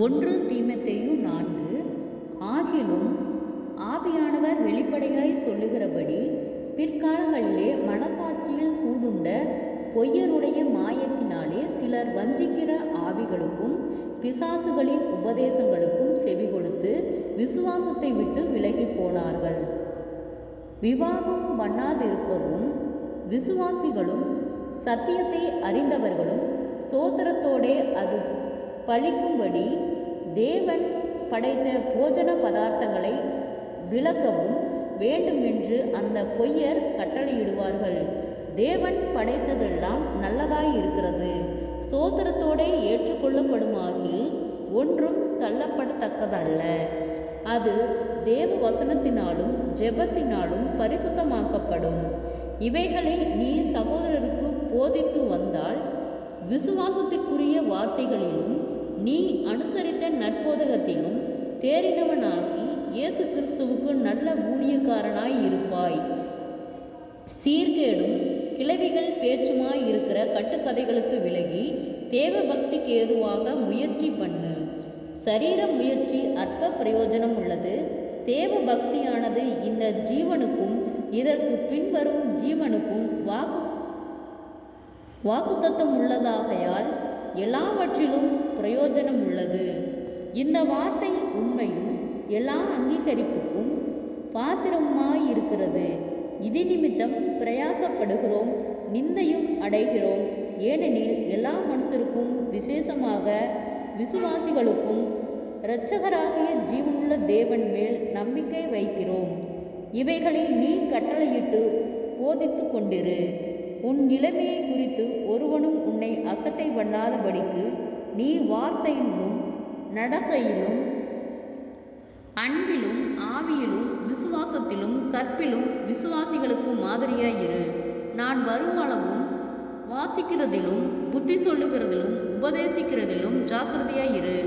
ஒன்று தீமத்தையும் நான்கு. ஆகிலும் ஆவியானவர் வெளிப்படையாய் சொல்லுகிறபடி பிற்காலங்களிலே மனசாட்சியில் சூடுண்ட பொய்யருடைய மாயத்தினாலே சிலர் வஞ்சிக்கிற ஆவிகளுக்கும் பிசாசுகளின் உபதேசங்களுக்கும் செவி கொடுத்து விசுவாசத்தை விட்டு விலகி போனார்கள். விவாகம் பண்ணாதிருக்கவும் விசுவாசிகளும் சத்தியத்தை அறிந்தவர்களும் ஸ்தோத்திரத்தோடே அது பழிக்கும்படி தேவன் படைத்த போஜன பதார்த்தங்களை விளக்கவும் வேண்டுமென்று அந்த பொய்யர் கட்டளையிடுவார்கள். தேவன் படைத்ததெல்லாம் நல்லதாய் இருக்கிறது ஸ்தோத்திரத்தோடே ஏற்றுக்கொள்ளப்படுமாகில் ஒன்றும் தள்ளப்படத்தக்கதல்ல. அது தேவ வசனத்தினாலும் ஜெபத்தினாலும் பரிசுத்தமாக்கப்படும். இவைகளை நீ சகோதரருக்கு போதித்து வந்தால் விசுவாசத்திற்குரிய வார்த்தைகளிலும் நீ அனுசரித்த நற்போதகத்திலும் தேறினவனாக்கி இயேசு கிறிஸ்துவுக்கு நல்ல ஊழியக்காரனாய் இருப்பாய். சீர்கேடும் கிளவிகள் பேச்சுமாய் இருக்கிற கட்டுக்கதைகளுக்கு விலகி தேவ பக்திக்கு ஏதுவாக முயற்சி பண்ணு. சரீர முயற்சி அற்ப பிரயோஜனம் உள்ளது. தேவ பக்தியானது இந்த ஜீவனுக்கும் இதற்கு பின்வரும் ஜீவனுக்கும் வாக்கு வாக்குத்தத்தம் உள்ளதாகையால் எல்லாவற்றிலும் பிரயோஜனம் உள்ளது. இந்த வார்த்தை உண்மையும் எல்லா அங்கீகரிப்புக்கும் பாத்திரமாய் இருக்கிறது இது நிமித்தம் பிரயாசப்படுகிறோம் நிந்தையும் அடைகிறோம். ஏனெனில் எல்லா மனுஷருக்கும் விசேஷமாக விசுவாசிகளுக்கும் இரட்சகராகிய ஜீவனுள்ள தேவன் மேல் நம்பிக்கை வைக்கிறோம். இவைகளை நீ கட்டளையிட்டு போதித்து கொண்டிரு உன் நிலைமையை குறித்து ஒருவனும் உன்னை அசட்டை பண்ணாதபடிக்கு நீ வார்த்தையிலும் நடக்கையிலும் அன்பிலும் ஆவியிலும் விசுவாசத்திலும் கற்பிலும் விசுவாசிகளுக்கு மாதிரியாயிரு நான் வருமளவும் வாசிக்கிறதிலும் புத்தி சொல்லுகிறதிலும் உபதேசிக்கிறதிலும் ஜாக்கிரதையாயிரு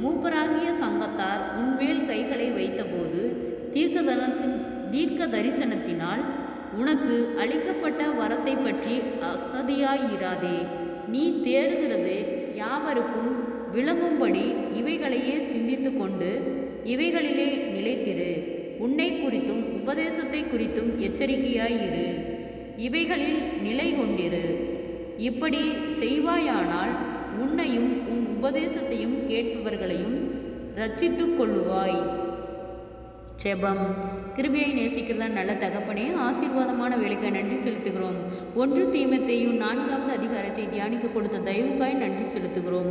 மூப்பராகிய சங்கத்தார் உன்மேல் கைகளை வைத்தபோது தீர்க்க தீர்க்க தரிசனத்தினால் உனக்கு அளிக்கப்பட்ட வரத்தை பற்றி அசதியாயிராதே. நீ தேறுகிறது யாவருக்கும் விளங்கும்படி இவைகளையே சிந்தித்து கொண்டு இவைகளிலே நிலைத்திரு. உன்னை குறித்தும் உபதேசத்தை குறித்தும் எச்சரிக்கையாயிரு. இவைகளில் நிலை கொண்டிரு. இப்படி செய்வாயானால் உன்னையும் உன் உபதேசத்தையும் கேட்பவர்களையும் ரட்சித்துக் கொள்ளுவாய். செபம். கிருபியை நேசிக்கிறதா நல்ல தகப்பனே ஆசீர்வாதமான வேலைக்கு நன்றி செலுத்துகிறோம். ஒன்று தீமத்தையும் நான்காவது அதிகாரத்தை தியானிக்க கொடுத்த தயவுக்காய் நன்றி செலுத்துகிறோம்.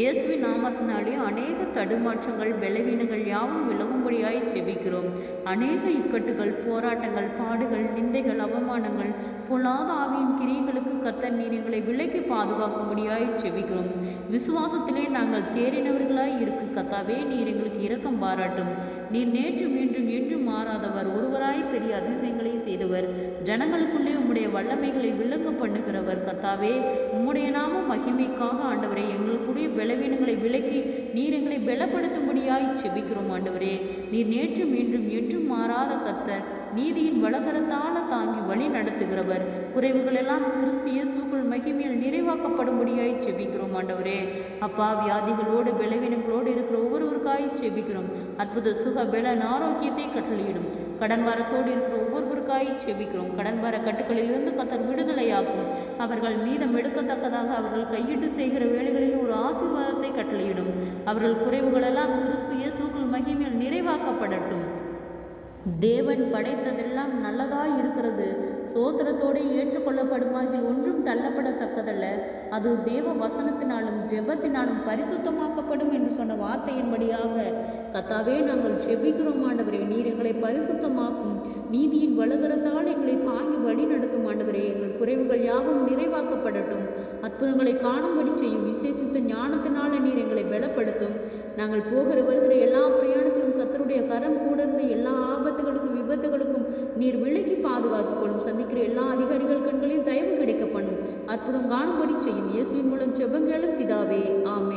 இயேசுவின் நாமத்தினாலே அநேக தடுமாற்றங்கள் பலவீனங்கள் யாவும் விலகும்படியாய் செபிக்கிறோம். அநேக இக்கட்டுகள் போராட்டங்கள் பாடுகள் நிந்தைகள் அவமானங்கள் பொல்லாத ஆவியின் கிரிகளுக்கு கத்தர் நீர் எங்களை விலைக்கு பாதுகாக்கும்படியாய் செபிக்கிறோம். விசுவாசத்திலே நாங்கள் தேறினவர்களாய் இருக்க கத்தாவே நீர் எங்களுக்கு இரக்கம் பாராட்டும். நீர் நேற்று மீண்டும் என்றும் மாறாதவர். ஒருவராய் பெரிய அதிசயங்களை செய்தவர். ஜனங்களுக்குள்ளே உம்முடைய வல்லமைகளை விளங்க பண்ணுகிறவர். கத்தாவே உம்முடைய நாம மகிமைக்காக ஆண்டவரே எங்களுக்குரிய பலவீனங்களை விலக்கி நீர் எங்களை பலப்படுத்தும்படியாய் செபிக்கிறோம் ஆண்டவரே. நீர் நேற்று மீண்டும் என்றும் மாறாத கத்தர் நீதியின் வளகரத்தால தாங்கி வழி நடத்துகிறவர். குறைவுகள் எல்லாம் கிறிஸ்து இயேசுக்குள் மகிமையில் நிறைவாக்கப்படும்படியாய் செபிக்கிறோம் ஆண்டவரே. அப்பா வியாதிகளோடு பலவீனங்களோடு இருக்கிற ஒவ்வொருவருக்காய் செபிக்கிறோம். அற்புத சுக பலன் ஆரோக்கியத்தை கட்டளையிடும். கடன் வரத்தோடு இருக்கிற ஒவ்வொரு ஒவ்வொருவருக்காய் செபிக்கிறோம். கடன் வர கட்டுகளிலிருந்து கத்தர் விடுதலையாக்கும். அவர்கள் மீதம் எடுக்கத்தக்கதாக அவர்கள் கையிட்டு செய்கிற வேலைகளில் ஒரு ஆசீர்வாதத்தை கட்டளையிடும். அவர்கள் குறைவுகளெல்லாம் கிறிஸ்து இயேசுக்குள் மகிமையில் நிறைவாக்கப்படட்டும். தேவன் படைத்ததெல்லாம் நல்லதாய் இருக்கிறது. சோத்திரத்தோடு ஏற்றுக்கொள்ளப்படுமாகில் ஒன்றும் தள்ளப்படத்தக்கதல்ல. அது தேவ வசனத்தினாலும் ஜெபத்தினாலும் பரிசுத்தமாக்கப்படும் என்று சொன்ன வார்த்தையின்படியாக கத்தாவே நாங்கள் செபிக்கிறோம் ஆண்டவரே. நீர் எங்களை பரிசுத்தமாக்கும். நீதியின் வலுகரத்தால் எங்களை தாங்கி வழி நடத்தும் ஆண்டவரே. எங்கள் குறைவுகள் யாவும் நிறைவாக்கப்படட்டும். அற்புதங்களை காணும்படி செய்யும் விசேஷித்த ஞானத்தினால நீர் எங்களை பலப்படுத்தும். நாங்கள் போகிற வருகிற எல்லா பிரயாணத்திலும் கத்தருடைய கரம் கூட இருந்த எல்லா ஆபத்துகளுக்கும் விபத்துகளுக்கும் நீர் விலக்கி பாதுகாத்துக் கொள்ளும் சந்திக்கிற எல்லா அதிகாரிகள் கண்களில் தயவு கிடைக்க பண்ணும் அற்புதம் காணும்படி செய்யும் இயேசுவின் மூலம் செபங்களும் பிதாவே. ஆமே